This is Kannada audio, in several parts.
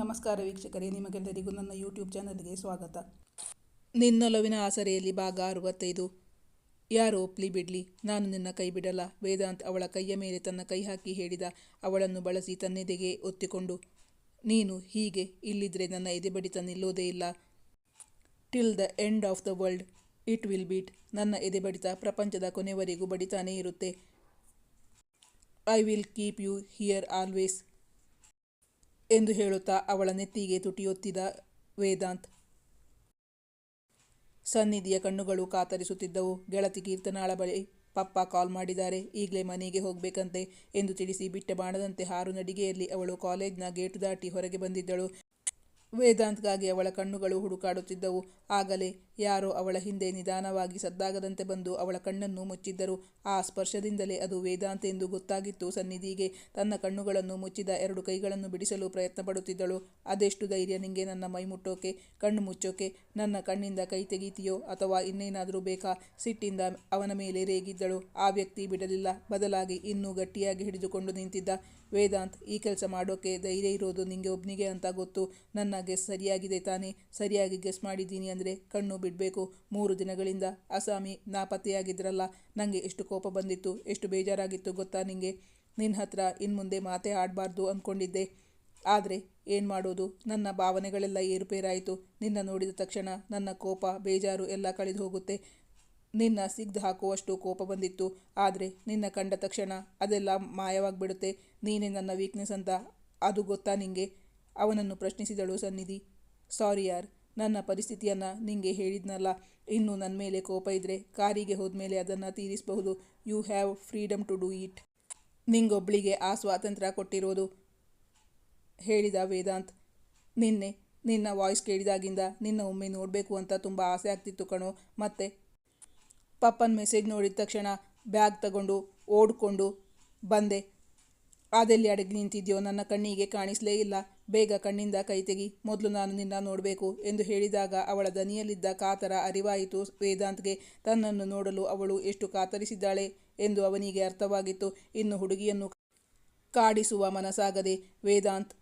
ನಮಸ್ಕಾರ ವೀಕ್ಷಕರೇ, ನಿಮಗೆಲ್ಲರಿಗೂ ನನ್ನ ಯೂಟ್ಯೂಬ್ ಚಾನಲ್ಗೆ ಸ್ವಾಗತ. ನಿನ್ನೊಲವಿನ ಆಸರೆಯಲ್ಲಿ ಭಾಗ ಅರುವತ್ತೈದು. ಯಾರೋ ಒಪ್ಲಿ ಬಿಡ್ಲಿ, ನಾನು ನಿನ್ನ ಕೈ ಬಿಡಲ್ಲ. ವೇದಾಂತ್ ಅವಳ ಕೈಯ ಮೇಲೆ ತನ್ನ ಕೈ ಹಾಕಿ ಹೇಳಿದ, ಅವಳನ್ನು ಬಳಸಿ ತನ್ನೆದೆಗೆ ಒತ್ತಿಕೊಂಡು, ನೀನು ಹೀಗೆ ಇಲ್ಲಿದ್ರೆ ನನ್ನ ಎದೆ ಬಡಿತ ನಿಲ್ಲೋದೇ ಇಲ್ಲ. Till the end of the world it will beat ನನ್ನ ಎದೆ ಬಡಿತ ಪ್ರಪಂಚದ ಕೊನೆವರೆಗೂ ಬಡಿತಾನೇ ಇರುತ್ತೆ. I will keep you here always ಎಂದು ಹೇಳುತ್ತಾ ಅವಳ ನೆತ್ತಿಗೆ ತುಟಿಯೊತ್ತಿದ ವೇದಾಂತ್. ಸನ್ನಿಧಿಯ ಕಣ್ಣುಗಳು ಕಾತರಿಸುತ್ತಿದ್ದವು. ಗೆಳತಿ ಕೀರ್ತನಾಳ ಬಳಿ ಪಪ್ಪ ಕಾಲ್ ಮಾಡಿದ್ದಾರೆ. ಈಗಲೇ ಮನೆಗೆ ಹೋಗಬೇಕಂತೆ ಎಂದು ತಿಳಿಸಿ ಬಿಟ್ಟ ಬಾಣದಂತೆ ಹಾರು ನಡಿಗೆಯಲ್ಲಿ ಅವಳು ಕಾಲೇಜ್ನ ಗೇಟು ದಾಟಿ ಹೊರಗೆ ಬಂದಿದ್ದಳು. ವೇದಾಂತ್ಗಾಗಿ ಅವಳ ಕಣ್ಣುಗಳು ಹುಡುಕಾಡುತ್ತಿದ್ದವು. ಆಗಲೇ ಯಾರೋ ಅವಳ ಹಿಂದೆ ನಿಧಾನವಾಗಿ ಸದ್ದಾಗದಂತೆ ಬಂದು ಅವಳ ಕಣ್ಣನ್ನು ಮುಚ್ಚಿದ್ದರು. ಆ ಸ್ಪರ್ಶದಿಂದಲೇ ಅದು ವೇದಾಂತ ಎಂದು ಗೊತ್ತಾಗಿತ್ತು. ಸನ್ನಿಧಿಗೆ ತನ್ನ ಕಣ್ಣುಗಳನ್ನು ಮುಚ್ಚಿದ ಎರಡು ಕೈಗಳನ್ನು ಬಿಡಿಸಲು ಪ್ರಯತ್ನ ಪಡುತ್ತಿದ್ದಳು ಅದೆಷ್ಟು ಧೈರ್ಯ ನಿಂಗೆ ನನ್ನ ಮೈ ಮುಟ್ಟೋಕೆ ಕಣ್ಣು ಮುಚ್ಚೋಕೆ? ನನ್ನ ಕಣ್ಣಿಂದ ಕೈ ತೆಗೀತೀಯೋ ಅಥವಾ ಇನ್ನೇನಾದರೂ ಬೇಕಾ? ಸಿಟ್ಟಿಂದ ಅವನ ಮೇಲೆ ರೇಗಿದ್ದಳು. ಆ ವ್ಯಕ್ತಿ ಬಿಡಲಿಲ್ಲ. ಬದಲಾಗಿ ಇನ್ನೂ ಗಟ್ಟಿಯಾಗಿ ಹಿಡಿದುಕೊಂಡು ನಿಂತಿದ್ದ ವೇದಾಂತ್ ಈ ಕೆಲಸ ಮಾಡೋಕೆ ಧೈರ್ಯ ಇರೋದು ನಿಂಗೆ ಒಬ್ಬನಿಗೆ ಅಂತ ಗೊತ್ತು. ನನ್ನ ಗೆಸ್ ಸರಿಯಾಗಿದೆ ತಾನೇ. ಸರಿಯಾಗಿ ಗೆಸ್ ಮಾಡಿದ್ದೀನಿ ಅಂದರೆ ಕಣ್ಣು ಬಿಡಬೇಕು. ಮೂರು ದಿನಗಳಿಂದ ಅಸಾಮಿ ನಾಪತ್ತೆಯಾಗಿದ್ರಲ್ಲ ನನಗೆ ಎಷ್ಟು ಕೋಪ ಬಂದಿತ್ತು, ಎಷ್ಟು ಬೇಜಾರಾಗಿತ್ತು ಗೊತ್ತಾ ನಿಂಗೆ? ನಿನ್ನ ಹತ್ರ ಇನ್ನು ಮುಂದೆ ಮಾತೇ ಆಡಬಾರ್ದು ಅಂದ್ಕೊಂಡಿದ್ದೆ ಆದರೆ ಏನು ಮಾಡೋದು? ನನ್ನ ಭಾವನೆಗಳೆಲ್ಲ ಏರುಪೇರಾಯಿತು. ನಿನ್ನ ನೋಡಿದ ತಕ್ಷಣ ನನ್ನ ಕೋಪ, ಬೇಜಾರು ಎಲ್ಲ ಕಳೆದು ಹೋಗುತ್ತೆ. ನಿನ್ನ ಸಿಗ್ದು ಹಾಕುವಷ್ಟು ಕೋಪ ಬಂದಿತ್ತು. ಆದರೆ ನಿನ್ನ ಕಂಡ ತಕ್ಷಣ ಅದೆಲ್ಲ ಮಾಯವಾಗಿಬಿಡುತ್ತೆ. ನೀನೇ ನನ್ನ ವೀಕ್ನೆಸ್ ಅಂತ. ಅದು ಗೊತ್ತಾ ನಿಂಗೆ? ಅವನನ್ನು ಪ್ರಶ್ನಿಸಿದಳು ಸನ್ನಿಧಿ. ಸಾರಿ ಯಾರ್, ನನ್ನ ಪರಿಸ್ಥಿತಿಯನ್ನು ನಿಂಗೆ ಹೇಳಿದ್ನಲ್ಲ. ಇನ್ನು ನನ್ನ ಮೇಲೆ ಕೋಪ ಇದ್ದರೆ ಕಾರಿಗೆ ಹೋದ್ಮೇಲೆ ಅದನ್ನು ತೀರಿಸಬಹುದು. You have freedom to do it ನಿಂಗೊಬ್ಬಳಿಗೆ ಆ ಸ್ವಾತಂತ್ರ್ಯ ಕೊಟ್ಟಿರೋದು, ಹೇಳಿದ ವೇದಾಂತ್. ನಿನ್ನೆ ನಿನ್ನ ವಾಯ್ಸ್ ಕೇಳಿದಾಗಿಂದ ನಿನ್ನ ಒಮ್ಮೆ ನೋಡಬೇಕು ಅಂತ ತುಂಬ ಆಸೆ ಆಗ್ತಿತ್ತು ಕಣೋ. ಮತ್ತೆ ಪಪ್ಪನ ಮೆಸೇಜ್ ನೋಡಿದ ತಕ್ಷಣ ಬ್ಯಾಗ್ ತಗೊಂಡು ಓಡಿಕೊಂಡು ಬಂದೆ. ಅದೆಲ್ಲಿ ಅಡಗಿ ನಿಂತಿದ್ಯೋ? ನನ್ನ ಕಣ್ಣಿಗೆ ಕಾಣಿಸಲೇ ಇಲ್ಲ. ಬೇಗ ಕಣ್ಣಿಂದ ಕೈ ತೆಗಿ, ಮೊದಲು ನಾನು ನಿನ್ನ ನೋಡಬೇಕು ಎಂದು ಹೇಳಿದಾಗ ಅವಳ ದನಿಯಲ್ಲಿದ್ದ ಕಾತರ ಅರಿವಾಯಿತು. ವೇದಾಂತ್ಗೆ ತನ್ನನ್ನು ನೋಡಲು ಅವಳು ಎಷ್ಟು ಕಾತರಿಸಿದ್ದಾಳೆ ಎಂದು ಅವನಿಗೆ ಅರ್ಥವಾಗಿತ್ತು. ಇನ್ನು ಹುಡುಗಿಯನ್ನು ಕಾಡಿಸುವ ಮನಸ್ಸಾಗದೆ ವೇದಾಂತ್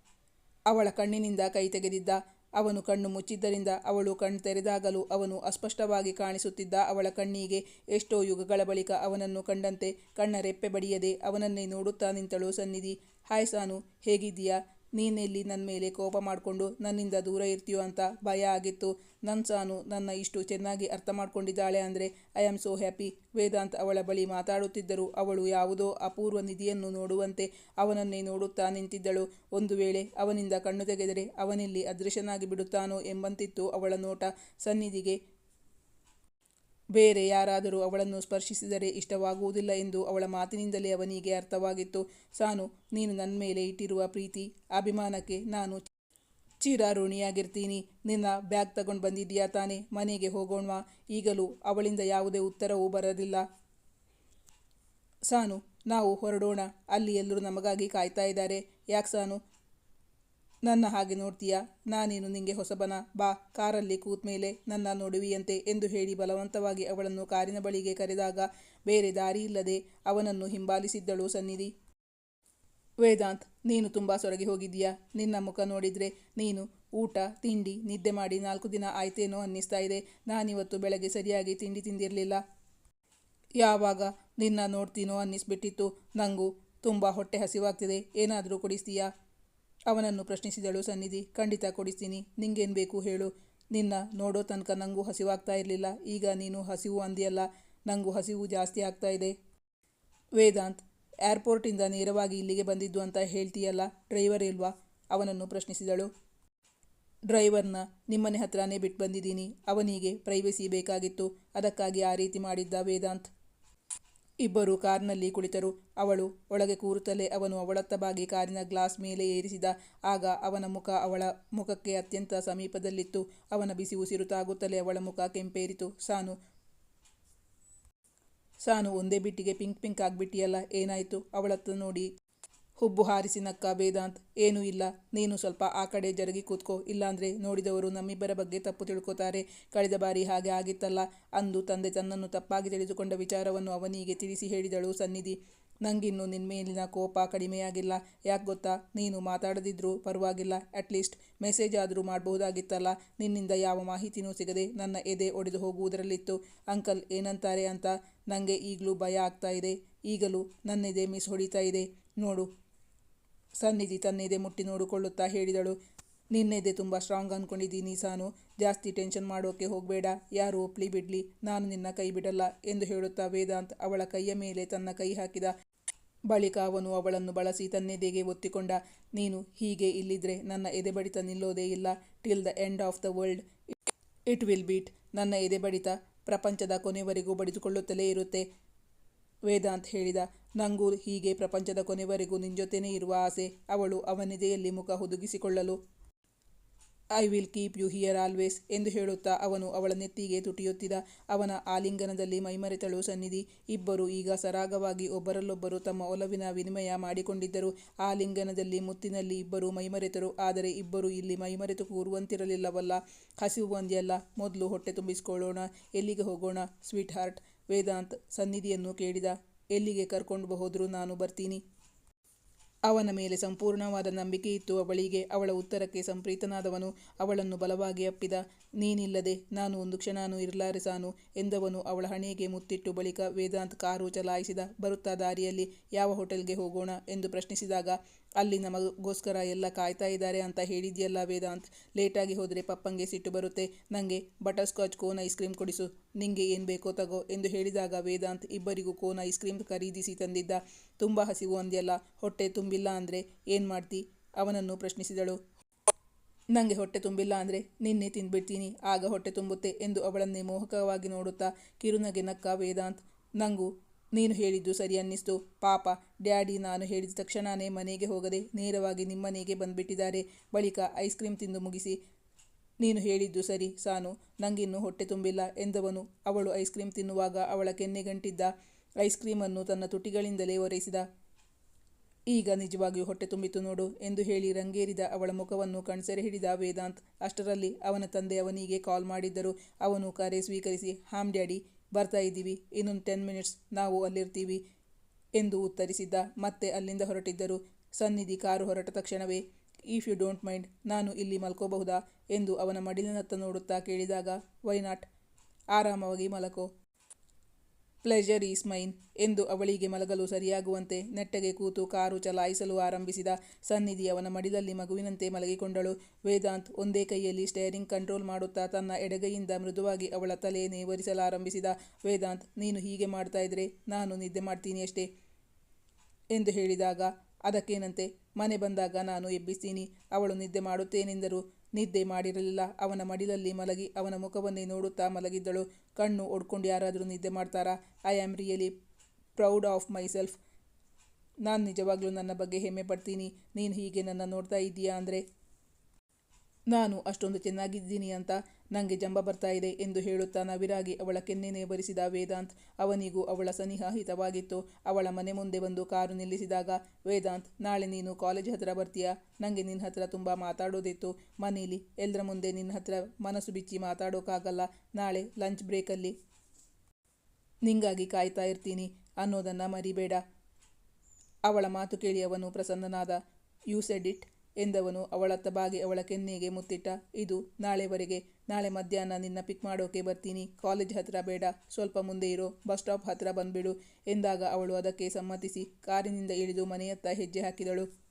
ಅವಳ ಕಣ್ಣಿನಿಂದ ಕೈ ತೆಗೆದಿದ್ದ ಅವನು ಕಣ್ಣು ಮುಚ್ಚಿದ್ದರಿಂದ ಅವಳು ಕಣ್ಣು ತೆರೆದಾಗಲೂ ಅವನು ಅಸ್ಪಷ್ಟವಾಗಿ ಕಾಣಿಸುತ್ತಿದ್ದ ಅವಳ ಕಣ್ಣಿಗೆ ಎಷ್ಟೋ ಯುಗಗಳ ಬಳಿಕ ಅವನನ್ನು ಕಂಡಂತೆ ಕಣ್ಣ ರೆಪ್ಪೆ ಬಡಿಯದೆ ಅವನನ್ನೇ ನೋಡುತ್ತಾ ನಿಂತಳು ಸನ್ನಿಧಿ. ಹಾಯ್ ಸಾನು, ಹೇಗಿದ್ದೀಯಾ? ನೀನೆಲ್ಲಿ ನನ್ನ ಮೇಲೆ ಕೋಪ ಮಾಡಿಕೊಂಡು ನನ್ನಿಂದ ದೂರ ಇರ್ತೀಯೋ ಅಂತ ಭಯ ಆಗಿತ್ತು. ನನ್ನ ಸಾನು ನನ್ನ ಇಷ್ಟು ಚೆನ್ನಾಗಿ ಅರ್ಥ ಮಾಡ್ಕೊಂಡಿದ್ದಾಳೆ ಅಂದರೆ I am so happy Vedant ಅವಳ ಬಳಿ ಮಾತಾಡುತ್ತಿದ್ದರು. ಅವಳು ಯಾವುದೋ ಅಪೂರ್ವ ನಿಧಿಯನ್ನು ನೋಡುವಂತೆ ಅವನನ್ನೇ ನೋಡುತ್ತಾ ನಿಂತಿದ್ದಳು. ಒಂದು ವೇಳೆ ಅವನಿಂದ ಕಣ್ಣು ತೆಗೆದರೆ ಅವನಿಲ್ಲಿ ಅದೃಶ್ಯನಾಗಿ ಬಿಡುತ್ತಾನೋ ಎಂಬಂತಿತ್ತು ಅವಳ ನೋಟ. ಸನ್ನಿಧಿಗೆ ಬೇರೆ ಯಾರಾದರೂ ಅವಳನ್ನು ಸ್ಪರ್ಶಿಸಿದರೆ ಇಷ್ಟವಾಗುವುದಿಲ್ಲ ಎಂದು ಅವಳ ಮಾತಿನಿಂದಲೇ ಅವನಿಗೆ ಅರ್ಥವಾಗಿತ್ತು. ಸಾನು, ನೀನು ನನ್ನ ಮೇಲೆ ಇಟ್ಟಿರುವ ಪ್ರೀತಿ, ಅಭಿಮಾನಕ್ಕೆ ನಾನು ಚಿರಾಋಣಿಯಾಗಿರ್ತೀನಿ ನಿನ್ನ ಬ್ಯಾಗ್ ತಗೊಂಡು ಬಂದಿದ್ದೀಯಾ ತಾನೇ? ಮನೆಗೆ ಹೋಗೋಣ ಈಗಲೂ ಅವಳಿಂದ ಯಾವುದೇ ಉತ್ತರವೂ ಬರಲಿಲ್ಲ ಸಾನು, ನಾವು ಹೊರಡೋಣ. ಅಲ್ಲಿ ಎಲ್ಲರೂ ನಮಗಾಗಿ ಕಾಯ್ತಾ ಇದ್ದಾರೆ. ಯಾಕೆ ಸಾನು? ನನ್ನ ಹಾಗೆ ನೋಡ್ತೀಯಾ? ನಾನೇನು ನಿಂಗೆ ಹೊಸಬನ? ಬಾ, ಕಾರಲ್ಲಿ ಕೂತ ಮೇಲೆ ನನ್ನ ನೋಡುವಿಯಂತೆ ಎಂದು ಹೇಳಿ ಬಲವಂತವಾಗಿ ಅವಳನ್ನು ಕಾರಿನ ಬಳಿಗೆ ಕರೆದಾಗ, ಬೇರೆ ದಾರಿಯಿಲ್ಲದೆ ಅವನನ್ನು ಹಿಂಬಾಲಿಸಿದ್ದಳು ಸನ್ನಿಧಿ. ವೇದಾಂತ್, ನೀನು ತುಂಬ ಸೊರಗಿ ಹೋಗಿದ್ದೀಯಾ? ನಿನ್ನ ಮುಖ ನೋಡಿದರೆ ನೀನು ಊಟ, ತಿಂಡಿ, ನಿದ್ದೆ ಮಾಡಿ ನಾಲ್ಕು ದಿನ ಆಯ್ತೇನೋ ಅನ್ನಿಸ್ತಾ ಇದೆ. ನಾನಿವತ್ತು ಬೆಳಗ್ಗೆ ಸರಿಯಾಗಿ ತಿಂಡಿ ತಿಂದಿರಲಿಲ್ಲ. ಯಾವಾಗ ನಿನ್ನ ನೋಡ್ತೀನೋ ಅನ್ನಿಸ್ಬಿಟ್ಟಿತ್ತು. ನನಗೂ ತುಂಬ ಹೊಟ್ಟೆ ಹಸಿವಾಗ್ತಿದೆ. ಏನಾದರೂ ಕೊಡಿಸ್ತೀಯಾ? ಅವನನ್ನು ಪ್ರಶ್ನಿಸಿದಳು, ಸನ್ನಿಧಿ, ಖಂಡಿತ ಕೊಡಿಸ್ತೀನಿ, ನಿಂಗೇನು ಬೇಕು ಹೇಳು. ನಿನ್ನ ನೋಡೋ ತನಕ ನನಗೂ ಹಸಿವಾಗ್ತಾ ಇರಲಿಲ್ಲ. ಈಗ ನೀನು ಹಸಿವು ಅಂದಿಯಲ್ಲ ನನಗೂ ಹಸಿವು ಜಾಸ್ತಿ ಆಗ್ತಾ ಇದೆ. ವೇದಾಂತ್, ಏರ್ಪೋರ್ಟಿಂದ ನೇರವಾಗಿ ಇಲ್ಲಿಗೆ ಬಂದಿದ್ದು ಅಂತ ಹೇಳ್ತೀಯಲ್ಲ, ಡ್ರೈವರ್ ಇಲ್ವಾ? ಅವನನ್ನು ಪ್ರಶ್ನಿಸಿದಳು. ಡ್ರೈವರ್ನ ನಿಮ್ಮನೆ ಹತ್ರನೇ ಬಿಟ್ಟು ಬಂದಿದ್ದೀನಿ ಅವನಿಗೆ ಪ್ರೈವಸಿ ಬೇಕಾಗಿತ್ತು. ಅದಕ್ಕಾಗಿ ಆ ರೀತಿ ಮಾಡಿದ್ದ ವೇದಾಂತ್. ಇಬ್ಬರು ಕಾರ್ನಲ್ಲಿ ಕುಳಿತರು. ಅವಳು ಒಳಗೆ ಕೂರುತ್ತಲೇ ಅವನು ಅವಳತ್ತ ಬಾಗಿ ಕಾರಿನ ಗ್ಲಾಸ್ ಮೇಲೆ ಏರಿಸಿದ. ಆಗ ಅವನ ಮುಖ ಅವಳ ಮುಖಕ್ಕೆ ಅತ್ಯಂತ ಸಮೀಪದಲ್ಲಿತ್ತು. ಅವನ ಬಿಸಿ ಉಸಿರು ತಾಗುತ್ತಲೇ ಅವಳ ಮುಖ ಕೆಂಪೇರಿತು. ಸಾನು ಸಾನು ಒಂದೇ ಬಿಟ್ಟಿಗೆ ಪಿಂಕ್ ಪಿಂಕ್ ಆಗಿಬಿಟ್ಟಿಯಲ್ಲ, ಏನಾಯಿತು? ಅವಳತ್ತ ನೋಡಿ ಹುಬ್ಬು ಹಾರಿಸಿ ನಕ್ಕ ವೇದಾಂತ್ ಏನೂ ಇಲ್ಲ. ನೀನು ಸ್ವಲ್ಪ ಆ ಕಡೆ ಜರುಗಿ ಕೂತ್ಕೋ. ಇಲ್ಲಾಂದರೆ ನೋಡಿದವರು ನಮ್ಮಿಬ್ಬರ ಬಗ್ಗೆ ತಪ್ಪು ತಿಳ್ಕೊತಾರೆ. ಕಳೆದ ಬಾರಿ ಹಾಗೆ ಆಗಿತ್ತಲ್ಲ ಅಂದು ತಂದೆ ತನ್ನನ್ನು ತಪ್ಪಾಗಿ ತಿಳಿದುಕೊಂಡ ವಿಚಾರವನ್ನು ಅವನಿಗೆ ತಿಳಿಸಿ ಹೇಳಿದಳು ಸನ್ನಿಧಿ. ನಂಗಿನ್ನು ನಿನ್ನ ಮೇಲಿನ ಕೋಪ ಕಡಿಮೆಯಾಗಿಲ್ಲ. ಯಾಕೆ ಗೊತ್ತಾ? ನೀನು ಮಾತಾಡದಿದ್ರೂ ಪರವಾಗಿಲ್ಲ. ಅಟ್ಲೀಸ್ಟ್ ಮೆಸೇಜ್ ಆದರೂ ಮಾಡಬಹುದಾಗಿತ್ತಲ್ಲ. ನಿನ್ನಿಂದ ಯಾವ ಮಾಹಿತಿನೂ ಸಿಗದೆ ನನ್ನ ಎದೆ ಒಡೆದು ಹೋಗುವುದರಲ್ಲಿತ್ತು. ಅಂಕಲ್ ಏನಂತಾರೆ ಅಂತ ನನಗೆ ಈಗಲೂ ಭಯ ಆಗ್ತಾ ಇದೆ. ಈಗಲೂ ನನ್ನೆದೆ ಮಿಸ್ ಹೊಡಿತಾ ಇದೆ. ನೋಡು ಸನ್ನಿಧಿ ತನ್ನೆದೆ ಮುಟ್ಟಿ ನೋಡಿಕೊಳ್ಳುತ್ತಾ ಹೇಳಿದಳು. ನಿನ್ನೆದೆ ತುಂಬ ಸ್ಟ್ರಾಂಗ್ ಅಂದ್ಕೊಂಡಿದ್ದೀನಿ ಸಾನು. ಜಾಸ್ತಿ ಟೆನ್ಷನ್ ಮಾಡೋಕೆ ಹೋಗಬೇಡ. ಯಾರು ಒಪ್ಲಿ ಬಿಡಲಿ. ನಾನು ನಿನ್ನ ಕೈ ಬಿಡಲ್ಲ ಎಂದು ಹೇಳುತ್ತಾ ವೇದಾಂತ್ ಅವಳ ಕೈಯ ಮೇಲೆ ತನ್ನ ಕೈ ಹಾಕಿದ. ಬಳಿಕ ಅವನು ಅವಳನ್ನು ಬಳಸಿ ತನ್ನೆದೆಗೆ ಒತ್ತಿಕೊಂಡ. ನೀನು ಹೀಗೆ ಇಲ್ಲಿದ್ರೆ ನನ್ನ ಎದೆ ಬಡಿತ ನಿಲ್ಲೋದೇ ಇಲ್ಲ. Till the end of the world it will beat ನನ್ನ ಎದೆ ಬಡಿತ ಪ್ರಪಂಚದ ಕೊನೆವರೆಗೂ ಬಡಿದುಕೊಳ್ಳುತ್ತಲೇ ಇರುತ್ತೆ. ವೇದಾಂತ್ ಹೇಳಿದ ನಂಗೂ ಹೀಗೆ ಪ್ರಪಂಚದ ಕೊನೆವರೆಗೂ ನಿಂಜೊತೆನೇ ಇರುವ ಆಸೆ, ಅವಳು ಅವನಿದೆಯಲ್ಲಿ ಮುಖ ಹುದುಗಿಸಿಕೊಳ್ಳಲು. I will keep you here always ಎಂದು ಹೇಳುತ್ತಾ ಅವನು ಅವಳ ನೆತ್ತಿಗೆ ತುಟಿಯುತ್ತಿದ. ಅವನ ಆಲಿಂಗನದಲ್ಲಿ ಮೈಮರೆತಳು ಸನ್ನಿಧಿ. ಇಬ್ಬರು ಈಗ ಸರಾಗವಾಗಿ ಒಬ್ಬರಲ್ಲೊಬ್ಬರು ತಮ್ಮ ಒಲವಿನ ವಿನಿಮಯ ಮಾಡಿಕೊಂಡಿದ್ದರು. ಆಲಿಂಗನದಲ್ಲಿ ಮುತ್ತಿನಲ್ಲಿ ಇಬ್ಬರು ಮೈಮರೆತರು, ಆದರೆ ಇಬ್ಬರು ಇಲ್ಲಿ ಮೈಮರೆತು ಕೂರುವಂತಿರಲಿಲ್ಲವಲ್ಲ. ಹಸಿವು ಒಂದಿಯಲ್ಲ ಮೊದಲು ಹೊಟ್ಟೆ ತುಂಬಿಸಿಕೊಳ್ಳೋಣ, ಎಲ್ಲಿಗೆ ಹೋಗೋಣ ಸ್ವೀಟ್ ಹಾರ್ಟ್ ವೇದಾಂತ್ ಸನ್ನಿಧಿಯನ್ನು ಕೇಳಿದ, ಎಲ್ಲಿಗೆ ಕರ್ಕೊಂಡು ಹೋದರೂ ನಾನು ಬರ್ತೀನಿ. ಅವನ ಮೇಲೆ ಸಂಪೂರ್ಣವಾದ ನಂಬಿಕೆ ಇತ್ತು. ಅವಳಿಗೆ ಅವಳ ಉತ್ತರಕ್ಕೆ ಸಂಪ್ರೀತನಾದವನು ಅವಳನ್ನು ಬಲವಾಗಿ ಅಪ್ಪಿದ. ನೀನಿಲ್ಲದೆ ನಾನು ಒಂದು ಕ್ಷಣನೂ ಇರಲಾರೆ ಸಾನು ಎಂದವನು ಅವಳ ಹಣೆಗೆ ಮುತ್ತಿಟ್ಟು ಬಳಿಕ ವೇದಾಂತ್ ಕಾರು ಚಲಾಯಿಸಿದ ಬರುತ್ತಾ ದಾರಿಯಲ್ಲಿ ಯಾವ ಹೋಟೆಲ್ಗೆ ಹೋಗೋಣ ಎಂದು ಪ್ರಶ್ನಿಸಿದಾಗ, ಅಲ್ಲಿ ನಮಗೋಸ್ಕರ ಎಲ್ಲ ಕಾಯ್ತಾ ಇದ್ದಾರೆ ಅಂತ ಹೇಳಿದ್ಯಲ್ಲ ವೇದಾಂತ್, ಲೇಟಾಗಿ ಹೋದರೆ ಪಪ್ಪಂಗೆ ಸಿಟ್ಟು ಬರುತ್ತೆ ನನಗೆ butterscotch cone ice cream ಕೊಡಿಸು, ನಿಂಗೆ ಏನು ಬೇಕೋ ತಗೋ ಎಂದು ಹೇಳಿದಾಗ ವೇದಾಂತ್ ಇಬ್ಬರಿಗೂ ಕೋನ್ ಐಸ್ ಕ್ರೀಮ್ ಖರೀದಿಸಿ ತಂದಿದ್ದ, ತುಂಬ ಹಸಿವು ಅಂದ್ಯಲ್ಲ, ಹೊಟ್ಟೆ ತುಂಬಿಲ್ಲ ಅಂದರೆ ಏನು ಮಾಡ್ತಿ? ಅವನನ್ನು ಪ್ರಶ್ನಿಸಿದಳು ನನಗೆ ಹೊಟ್ಟೆ ತುಂಬಿಲ್ಲ ಅಂದರೆ ನಿನ್ನೆ ತಿಂದುಬಿಡ್ತೀನಿ ಆಗ ಹೊಟ್ಟೆ ತುಂಬುತ್ತೆ ಎಂದು ಅವಳನ್ನೇ ಮೋಹಕವಾಗಿ ನೋಡುತ್ತಾ ಕಿರುನಗೆ ನಕ್ಕ ವೇದಾಂತ್, ನಂಗೂ, ನೀನು ಹೇಳಿದ್ದು ಸರಿ ಅನ್ನಿಸ್ತು. ಪಾಪ, ಡ್ಯಾಡಿ ನಾನು ಹೇಳಿದ ತಕ್ಷಣನೇ ಮನೆಗೆ ಹೋಗದೆ ನೇರವಾಗಿ ನಿಮ್ಮನೆಗೆ ಬಂದುಬಿಟ್ಟಿದ್ದಾರೆ. ಬಳಿಕ ಐಸ್ ಕ್ರೀಮ್ ತಿಂದು ಮುಗಿಸಿ, ನೀನು ಹೇಳಿದ್ದು ಸರಿ ಸಾನು, ನಂಗಿನ್ನೂ ಹೊಟ್ಟೆ ತುಂಬಿಲ್ಲ ಎಂದವನು. ಅವಳು ಐಸ್ ಕ್ರೀಮ್ ತಿನ್ನುವಾಗ ಅವಳ ಕೆನ್ನೆಗಂಟಿದ್ದ ಐಸ್ ಕ್ರೀಮನ್ನು ತನ್ನ ತುಟಿಗಳಿಂದಲೇ ಒರೆಸಿದ. ಈಗ ನಿಜವಾಗಿಯೂ ಹೊಟ್ಟೆ ತುಂಬಿತು ನೋಡು ಎಂದು ಹೇಳಿ ರಂಗೇರಿದ ಅವಳ ಮುಖವನ್ನು ಕಣ್ಸೆರೆ ಹಿಡಿದ ವೇದಾಂತ್. ಅಷ್ಟರಲ್ಲಿ ಅವನ ತಂದೆ ಅವನಿಗೆ ಕಾಲ್ ಮಾಡಿದ್ದರು. ಅವನು ಕರೆ ಸ್ವೀಕರಿಸಿ ಹಾಮ್ ಡ್ಯಾಡಿ, ಬರ್ತಾ ಇದ್ದೀವಿ. ಇನ್ನೊಂದು ಟೆನ್ ಮಿನಿಟ್ಸ್ ನಾವು ಅಲ್ಲಿರ್ತೀವಿ ಎಂದು ಉತ್ತರಿಸಿದ್ದ. ಮತ್ತೆ ಅಲ್ಲಿಂದ ಹೊರಟಿದ್ದರು. ಸನ್ನಿಧಿ ಕಾರು ಹೊರಟ ತಕ್ಷಣವೇ, ಇಫ್ ಯು ಡೋಂಟ್ ಮೈಂಡ್, ನಾನು ಇಲ್ಲಿ ಮಲ್ಕೋಬಹುದಾ? ಎಂದು ಅವನ ಮಡಿಲಿನತ್ತ ನೋಡುತ್ತಾ ಕೇಳಿದಾಗ, ವೈ ನಾಟ್? ಆರಾಮವಾಗಿ ಮಲಕೋ. ಪ್ಲೆಜರ್ ಈಸ್ ಮೈನ್ ಎಂದು ಅವಳಿಗೆ ಮಲಗಲು ಸರಿಯಾಗುವಂತೆ ನೆಟ್ಟಗೆ ಕೂತು ಕಾರು ಚಲಾಯಿಸಲು ಆರಂಭಿಸಿದ ಸನ್ನಿಧಿ ಅವನ ಮಡಿದಲ್ಲಿ ಮಗುವಿನಂತೆ ಮಲಗಿಕೊಂಡಳು. ವೇದಾಂತ್ ಒಂದೇ ಕೈಯಲ್ಲಿ ಸ್ಟೇರಿಂಗ್ ಕಂಟ್ರೋಲ್ ಮಾಡುತ್ತಾ ತನ್ನ ಎಡಗೈಯಿಂದ ಮೃದುವಾಗಿ ಅವಳ ತಲೆ ನೇವರಿಸಲಾರಂಭಿಸಿದ, ವೇದಾಂತ್, ನೀನು ಹೀಗೆ ಮಾಡ್ತಾ ಇದ್ರೆ ನಾನು ನಿದ್ದೆ ಮಾಡ್ತೀನಿ ಅಷ್ಟೇ ಎಂದು ಹೇಳಿದಾಗ ಅದಕ್ಕೇನಂತೆ? ಮನೆ ಬಂದಾಗ ನಾನು ಎಬ್ಬಿಸ್ತೀನಿ. ಅವಳು ನಿದ್ದೆ ಮಾಡುತ್ತೇನೆಂದರು ನಿದ್ದೆ ಮಾಡಿರಲಿಲ್ಲ. ಅವನ ಮಡಿಲಲ್ಲಿ ಮಲಗಿ ಅವನ ಮುಖವನ್ನೇ ನೋಡುತ್ತಾ ಮಲಗಿದ್ದಳು. ಕಣ್ಣು ಒಡ್ಕೊಂಡು ಯಾರಾದರೂ ನಿದ್ದೆ ಮಾಡ್ತಾರಾ? I am really proud of myself ನಾನು ನಿಜವಾಗ್ಲೂ ನನ್ನ ಬಗ್ಗೆ ಹೆಮ್ಮೆ ಪಡ್ತೀನಿ. ನೀನು ಹೀಗೆ ನನ್ನ ನೋಡ್ತಾ ಇದ್ದೀಯಾ ಅಂದರೆ? ನಾನು ಅಷ್ಟೊಂದು ಚೆನ್ನಾಗಿದ್ದೀನಿ ಅಂತ ನನಗೆ ಜಂಬ ಬರ್ತಾ ಇದೆ ಎಂದು ಹೇಳುತ್ತಾ ನವಿರಾಗಿ ಅವಳ ಕೆನ್ನೆನೆ ಬರಿಸಿದ ವೇದಾಂತ್, ಅವನಿಗೂ ಅವಳ ಸನಿಹ ಹಿತವಾಗಿತ್ತು ಅವಳ ಮನೆ ಮುಂದೆ ಬಂದು ಕಾರು ನಿಲ್ಲಿಸಿದಾಗ, ವೇದಾಂತ್, ನಾಳೆ ನೀನು ಕಾಲೇಜ್ ಹತ್ರ ಬರ್ತೀಯಾ? ನನಗೆ ನಿನ್ನ ಹತ್ರ ತುಂಬ ಮಾತಾಡೋದಿತ್ತು. ಮನೇಲಿ ಎಲ್ಲರ ಮುಂದೆ ನಿನ್ನ ಹತ್ರ ಮನಸ್ಸು ಬಿಚ್ಚಿ ಮಾತಾಡೋಕ್ಕಾಗಲ್ಲ ನಾಳೆ ಲಂಚ್ ಬ್ರೇಕಲ್ಲಿ ನಿಂಗಾಗಿ ಕಾಯ್ತಾ ಇರ್ತೀನಿ ಅನ್ನೋದನ್ನು ಮರಿಬೇಡ. ಅವಳ ಮಾತು ಕೇಳಿ ಅವನು ಪ್ರಸನ್ನನಾದ, ಯು ಸೆಡ್ ಇಟ್. ಎಂದವನು ಅವಳತ್ತ ಬಾಗಿ ಅವಳ ಕೆನ್ನೆಗೆ ಮುತ್ತಿಟ್ಟ, ಇದು ನಾಳೆವರೆಗೆ, ನಾಳೆ ಮಧ್ಯಾಹ್ನ ನಿನ್ನ ಪಿಕ್ ಮಾಡೋಕೆ ಬರ್ತೀನಿ. ಕಾಲೇಜ್ ಹತ್ರ ಬೇಡ, ಸ್ವಲ್ಪ ಮುಂದೆ ಇರೋ, ಬಸ್ ಸ್ಟಾಪ್ ಹತ್ರ ಬಂದ್ಬಿಡು, ಎಂದಾಗ ಅವಳು ಅದಕ್ಕೆ ಸಮ್ಮತಿಸಿ ಕಾರಿನಿಂದ ಇಳಿದು ಮನೆಯತ್ತ ಹೆಜ್ಜೆ ಹಾಕಿದಳು.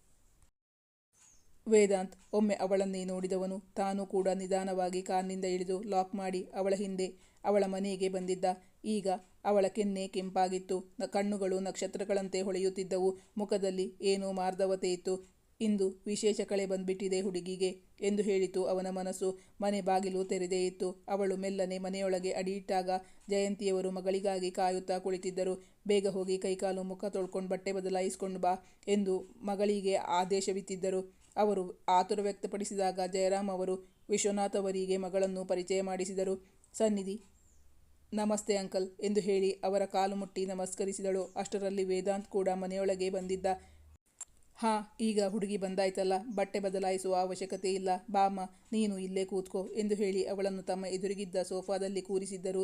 ವೇದಾಂತ್ ಒಮ್ಮೆ ಅವಳನ್ನೇ ನೋಡಿದವನು ತಾನು ಕೂಡ ನಿಧಾನವಾಗಿ ಕಾರ್ನಿಂದ ಇಳಿದು ಲಾಕ್ ಮಾಡಿ ಅವಳ ಹಿಂದೆ, ಅವಳ ಮನೆಗೆ ಬಂದಿದ್ದ. ಈಗ ಅವಳ ಕೆನ್ನೆ ಕೆಂಪಾಗಿತ್ತು. ಕಣ್ಣುಗಳು ನಕ್ಷತ್ರಗಳಂತೆ ಹೊಳೆಯುತ್ತಿದ್ದವು. ಮುಖದಲ್ಲಿ ಏನೋ ಮಾರ್ಧವತೆ ಇತ್ತು. ಇಂದು ವಿಶೇಷ ಕಳೆ ಬಂದ್ಬಿಟ್ಟಿದೆ ಹುಡುಗಿಗೆ ಎಂದು ಹೇಳಿತು ಅವನ ಮನಸ್ಸು. ಮನೆ ಬಾಗಿಲು ತೆರೆದೇ ಇತ್ತು. ಅವಳು ಮೆಲ್ಲನೆ ಮನೆಯೊಳಗೆ ಅಡಿಯಿಟ್ಟಾಗ ಜಯಂತಿಯವರು ಮಗಳಿಗಾಗಿ ಕಾಯುತ್ತಾ ಕುಳಿತಿದ್ದರು. ಬೇಗ ಹೋಗಿ ಕೈಕಾಲು ಮುಖ ತೊಳ್ಕೊಂಡು ಬಟ್ಟೆ ಬದಲಾಯಿಸಿಕೊಂಡು ಬಾ ಎಂದು ಮಗಳಿಗೆ ಆದೇಶವಿತ್ತಿದ್ದರು. ಅವರು ಆತುರ ವ್ಯಕ್ತಪಡಿಸಿದಾಗ ಜಯರಾಮ್ ಅವರು ವಿಶ್ವನಾಥ್ ಅವರಿಗೆ ಮಗಳನ್ನು ಪರಿಚಯ ಮಾಡಿಸಿದರು. ಸನ್ನಿಧಿ, ನಮಸ್ತೆ ಅಂಕಲ್ ಎಂದು ಹೇಳಿ ಅವರ ಕಾಲು ಮುಟ್ಟಿ ನಮಸ್ಕರಿಸಿದಳು. ಅಷ್ಟರಲ್ಲಿ ವೇದಾಂತ್ ಕೂಡ ಮನೆಯೊಳಗೆ ಬಂದಿದ್ದ. ಹಾ, ಈಗ ಹುಡುಗಿ ಬಂದಾಯ್ತಲ್ಲ, ಬಟ್ಟೆ ಬದಲಾಯಿಸುವ ಅವಶ್ಯಕತೆ ಇಲ್ಲ. ಬಾಮ ನೀನು ಇಲ್ಲೇ ಕೂತ್ಕೋ ಎಂದು ಹೇಳಿ ಅವಳನ್ನು ತಮ್ಮ ಎದುರಿಗಿದ್ದ ಸೋಫಾದಲ್ಲಿ ಕೂರಿಸಿದ್ದರು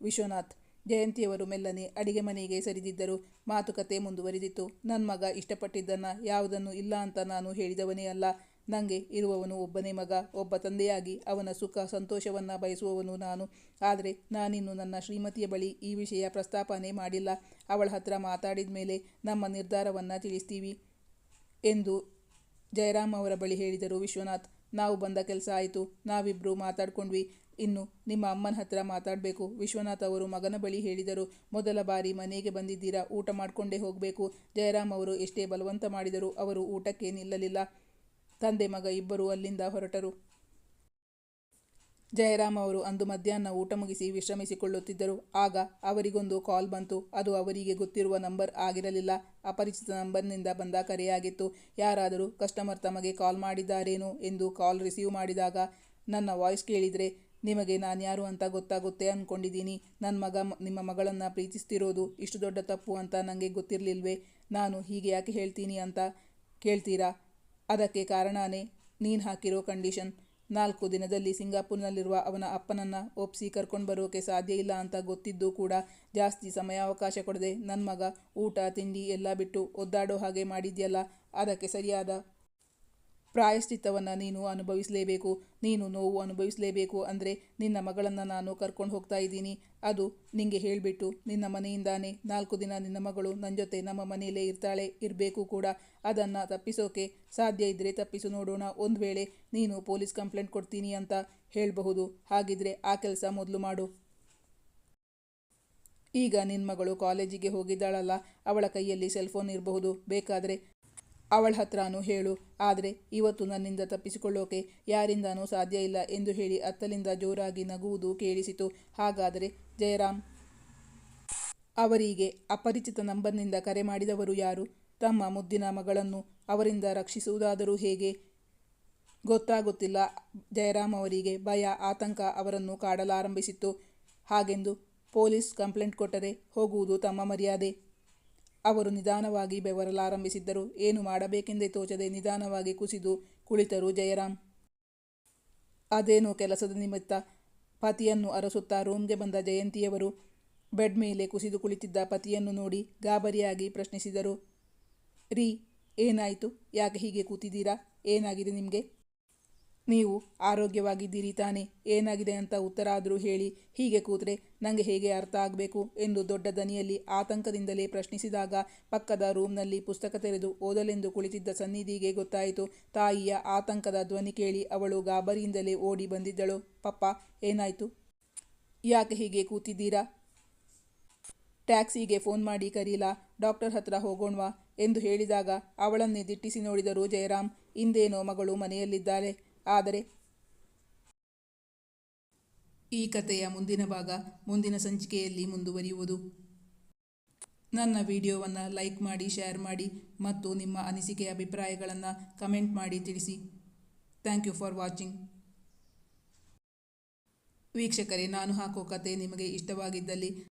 ವಿಶ್ವನಾಥ್. ಜಯಂತಿಯವರು ಮೆಲ್ಲನೆ ಅಡಿಗೆ ಮನೆಗೆ ಸರಿದಿದ್ದರು. ಮಾತುಕತೆ ಮುಂದುವರಿದಿತ್ತು. ನನ್ನ ಮಗ ಇಷ್ಟಪಟ್ಟಿದ್ದನ್ನು ಯಾವುದನ್ನು ಇಲ್ಲ ಅಂತ ನಾನು ಹೇಳಿದವನೇ ಅಲ್ಲ. ನನಗೆ ಇರುವವನು ಒಬ್ಬನೇ ಮಗ. ಒಬ್ಬ ತಂದೆಯಾಗಿ ಅವನ ಸುಖ, ಸಂತೋಷವನ್ನು ಬಯಸುವವನು ನಾನು. ಆದರೆ ನಾನಿನ್ನು ನನ್ನ ಶ್ರೀಮತಿಯ ಬಳಿ ಈ ವಿಷಯ ಪ್ರಸ್ತಾಪನೆ ಮಾಡಿಲ್ಲ. ಅವಳ ಹತ್ರ ಮಾತಾಡಿದ ಮೇಲೆ ನಮ್ಮ ನಿರ್ಧಾರವನ್ನು ತಿಳಿಸ್ತೀವಿ. ಎಂದು ಜಯರಾಮ್ ಅವರ ಬಳಿ ಹೇಳಿದರು. ವಿಶ್ವನಾಥ್, ನಾವು ಬಂದ ಕೆಲಸ ಆಯಿತು. ನಾವಿಬ್ಬರು ಮಾತಾಡ್ಕೊಂಡ್ವಿ. ಇನ್ನು ನಿಮ್ಮ ಅಮ್ಮನ ಹತ್ರ ಮಾತಾಡಬೇಕು. ವಿಶ್ವನಾಥ್ ಅವರು ಮಗನ ಬಳಿ ಹೇಳಿದರು, ಮೊದಲ ಬಾರಿ ಮನೆಗೆ ಬಂದಿದ್ದೀರಾ? ಊಟ ಮಾಡಿಕೊಂಡೇ ಹೋಗಬೇಕು. ಜಯರಾಮ್ ಅವರು ಎಷ್ಟೇ ಬಲವಂತ ಮಾಡಿದರೂ ಅವರು ಊಟಕ್ಕೆ ನಿಲ್ಲಲಿಲ್ಲ. ತಂದೆ ಮಗ ಇಬ್ಬರು ಅಲ್ಲಿಂದ ಹೊರಟರು. ಜಯರಾಮ್ ಅವರು ಅಂದು ಮಧ್ಯಾಹ್ನ ಊಟ ಮುಗಿಸಿ ವಿಶ್ರಮಿಸಿಕೊಳ್ಳುತ್ತಿದ್ದರು. ಆಗ ಅವರಿಗೊಂದು ಕಾಲ್ ಬಂತು. ಅದು ಅವರಿಗೆ ಗೊತ್ತಿರುವ ನಂಬರ್ ಆಗಿರಲಿಲ್ಲ. ಅಪರಿಚಿತ ನಂಬರ್ನಿಂದ ಬಂದ ಕರೆಯಾಗಿತ್ತು. ಯಾರಾದರೂ ಕಸ್ಟಮರ್ ತಮಗೆ ಕಾಲ್ ಮಾಡಿದ್ದಾರೇನೋ ಎಂದು ಕಾಲ್ ರಿಸೀವ್ ಮಾಡಿದಾಗ ನನ್ನ ವಾಯ್ಸ್ ಕೇಳಿದರೆ, ನಿಮಗೆ ನಾನು ಯಾರು ಅಂತ ಗೊತ್ತಾಗುತ್ತೆ ಅಂದ್ಕೊಂಡಿದ್ದೀನಿ ನನ್ನ ಮಗ ನಿಮ್ಮ ಮಗಳನ್ನು ಪ್ರೀತಿಸ್ತಿರೋದು ಇಷ್ಟು ದೊಡ್ಡ ತಪ್ಪು ಅಂತ ನನಗೆ ಗೊತ್ತಿರಲಿಲ್ವೇ? ನಾನು ಹೀಗೆ ಯಾಕೆ ಹೇಳ್ತೀನಿ ಅಂತ ಕೇಳ್ತೀರಾ? ಅದಕ್ಕೆ ಕಾರಣನೇ ನೀನು ಹಾಕಿರೋ ಕಂಡೀಷನ್. ನಾಲ್ಕು ದಿನದಲ್ಲಿ ಸಿಂಗಾಪುರ್ನಲ್ಲಿರುವ ಅವನ ಅಪ್ಪನನ್ನು ಒಪ್ಸಿ ಕರ್ಕೊಂಡು ಬರೋಕೆ ಸಾಧ್ಯ ಇಲ್ಲ ಅಂತ ಗೊತ್ತಿದ್ದು ಕೂಡ ಜಾಸ್ತಿ ಸಮಯಾವಕಾಶ ಕೊಡದೆ ನನ್ನ ಮಗ ಊಟ, ತಿಂಡಿ ಎಲ್ಲ ಬಿಟ್ಟು ಒದ್ದಾಡೋ ಹಾಗೆ ಮಾಡಿದ್ಯಲ್ಲ, ಅದಕ್ಕೆ ಸರಿಯಾದ ಪ್ರಾಯಶ್ಚಿತ್ತವನ್ನು ನೀನು ಅನುಭವಿಸಲೇಬೇಕು, ನೀನು ನೋವು ಅನುಭವಿಸಲೇಬೇಕು ಅಂದರೆ ನಿನ್ನ ಮಗಳನ್ನು ನಾನು ಕರ್ಕೊಂಡು ಹೋಗ್ತಾ ಇದ್ದೀನಿ. ಅದು ನಿಂಗೆ ಹೇಳಿಬಿಟ್ಟು, ನಿನ್ನ ಮನೆಯಿಂದಾನೇ ನಾಲ್ಕು ದಿನ ನಿನ್ನ ಮಗಳು ನನ್ನ ಜೊತೆ ನಮ್ಮ ಮನೆಯಲ್ಲೇ ಇರ್ತಾಳೆ, ಇರಬೇಕು ಕೂಡ. ಅದನ್ನು ತಪ್ಪಿಸೋಕೆ ಸಾಧ್ಯ ಇದ್ದರೆ ತಪ್ಪಿಸು ನೋಡೋಣ. ಒಂದು ವೇಳೆ ನೀನು ಪೊಲೀಸ್ ಕಂಪ್ಲೇಂಟ್ ಕೊಡ್ತೀನಿ ಅಂತ ಹೇಳಬಹುದು. ಹಾಗಿದ್ರೆ ಆ ಕೆಲಸ ಮೊದಲು ಮಾಡು. ಈಗ ನಿನ್ನ ಮಗಳು ಕಾಲೇಜಿಗೆ ಹೋಗಿದ್ದಾಳಲ್ಲ, ಅವಳ ಕೈಯಲ್ಲಿ ಸೆಲ್ಫೋನ್ ಇರಬಹುದು. ಬೇಕಾದರೆ ಅವಳ ಹತ್ರನೂ ಹೇಳು, ಆದರೆ ಇವತ್ತು ನನ್ನಿಂದ ತಪ್ಪಿಸಿಕೊಳ್ಳೋಕೆ ಯಾರಿಂದನೂ ಸಾಧ್ಯ ಇಲ್ಲ ಎಂದು ಹೇಳಿ ಅತ್ತಲಿಂದ ಜೋರಾಗಿ ನಗುವುದು ಕೇಳಿಸಿತು. ಹಾಗಾದರೆ ಜಯರಾಮ್ ಅವರಿಗೆ ಅಪರಿಚಿತ ನಂಬರ್ನಿಂದ ಕರೆ ಮಾಡಿದವರು ಯಾರು? ತಮ್ಮ ಮುದ್ದಿನ ಮಗಳನ್ನು ಅವರಿಂದ ರಕ್ಷಿಸುವುದಾದರೂ ಹೇಗೆ? ಗೊತ್ತಾಗುತ್ತಿಲ್ಲ. ಜಯರಾಮ್ ಅವರಿಗೆ ಭಯ, ಆತಂಕ ಅವರನ್ನು ಕಾಡಲಾರಂಭಿಸಿತ್ತು. ಹಾಗೆಂದು ಪೊಲೀಸ್ ಕಂಪ್ಲೇಂಟ್ ಕೊಟ್ಟರೆ ಹೋಗುವುದು ತಮ್ಮ ಮರ್ಯಾದೆ. ಅವರು ನಿಧಾನವಾಗಿ ಬೆವರಲಾರಂಭಿಸಿದ್ದರು. ಏನು ಮಾಡಬೇಕೆಂದೇ ತೋಚದೆ ನಿಧಾನವಾಗಿ ಕುಸಿದು ಕುಳಿತರು ಜಯರಾಮ್ ಅದೇನು ಕೆಲಸದ ನಿಮಿತ್ತ ಪತಿಯನ್ನು ಅರಸುತ್ತಾ ರೂಮ್ಗೆ ಬಂದ ಜಯಂತಿಯವರು ಬೆಡ್ ಮೇಲೆ ಕುಸಿದು ಕುಳಿತಿದ್ದ ಪತಿಯನ್ನು ನೋಡಿ ಗಾಬರಿಯಾಗಿ ಪ್ರಶ್ನಿಸಿದರು. ರೀ, ಏನಾಯಿತು? ಯಾಕೆ ಹೀಗೆ ಕೂತಿದ್ದೀರಾ? ಏನಾಗಿದೆ ನಿಮಗೆ? ನೀವು ಆರೋಗ್ಯವಾಗಿದ್ದೀರಿ ತಾನೆ. ಏನಾಗಿದೆ ಅಂತ ಉತ್ತರ ಆದರೂ ಹೇಳಿ. ಹೀಗೆ ಕೂತ್ರೆ ನನಗೆ ಹೇಗೆ ಅರ್ಥ ಆಗಬೇಕು? ಎಂದು ದೊಡ್ಡ ದನಿಯಲ್ಲಿ ಆತಂಕದಿಂದಲೇ ಪ್ರಶ್ನಿಸಿದಾಗ ಪಕ್ಕದ ರೂಮ್ನಲ್ಲಿ ಪುಸ್ತಕ ತೆರೆದು ಓದಲೆಂದು ಕುಳಿತಿದ್ದ ಸನ್ನಿಧಿಗೆ ಗೊತ್ತಾಯಿತು. ತಾಯಿಯ ಆತಂಕದ ಧ್ವನಿ ಕೇಳಿ ಅವಳು ಗಾಬರಿಯಿಂದಲೇ ಓಡಿ ಬಂದಿದ್ದಳು. ಪಪ್ಪ, ಏನಾಯಿತು? ಯಾಕೆ ಹೀಗೆ ಕೂತಿದ್ದೀರಾ? ಟ್ಯಾಕ್ಸಿಗೆ ಫೋನ್ ಮಾಡಿ ಕರೀಲಾ? ಡಾಕ್ಟರ್ ಹತ್ರ ಹೋಗೋಣವಾ? ಎಂದು ಹೇಳಿದಾಗ ಅವಳನ್ನೇ ದಿಟ್ಟಿಸಿ ನೋಡಿದರು ಜಯರಾಮ್ ಇಂದೇನೋ ಮಗಳು ಮನೆಯಲ್ಲಿದ್ದಾಳೆ ಆದರೆ ಈ ಕಥೆಯ ಮುಂದಿನ ಭಾಗ ಮುಂದಿನ ಸಂಚಿಕೆಯಲ್ಲಿ ಮುಂದುವರಿಯುವುದು. ನನ್ನ ವಿಡಿಯೋವನ್ನು ಲೈಕ್ ಮಾಡಿ, ಶೇರ್ ಮಾಡಿ ಮತ್ತು ನಿಮ್ಮ ಅನಿಸಿಕೆ, ಅಭಿಪ್ರಾಯಗಳನ್ನು ಕಮೆಂಟ್ ಮಾಡಿ ತಿಳಿಸಿ. Thank you for watching. ವೀಕ್ಷಕರೇ, ನಾನು ಹಾಕೋ ಕತೆ ನಿಮಗೆ ಇಷ್ಟವಾಗಿದ್ದಲ್ಲಿ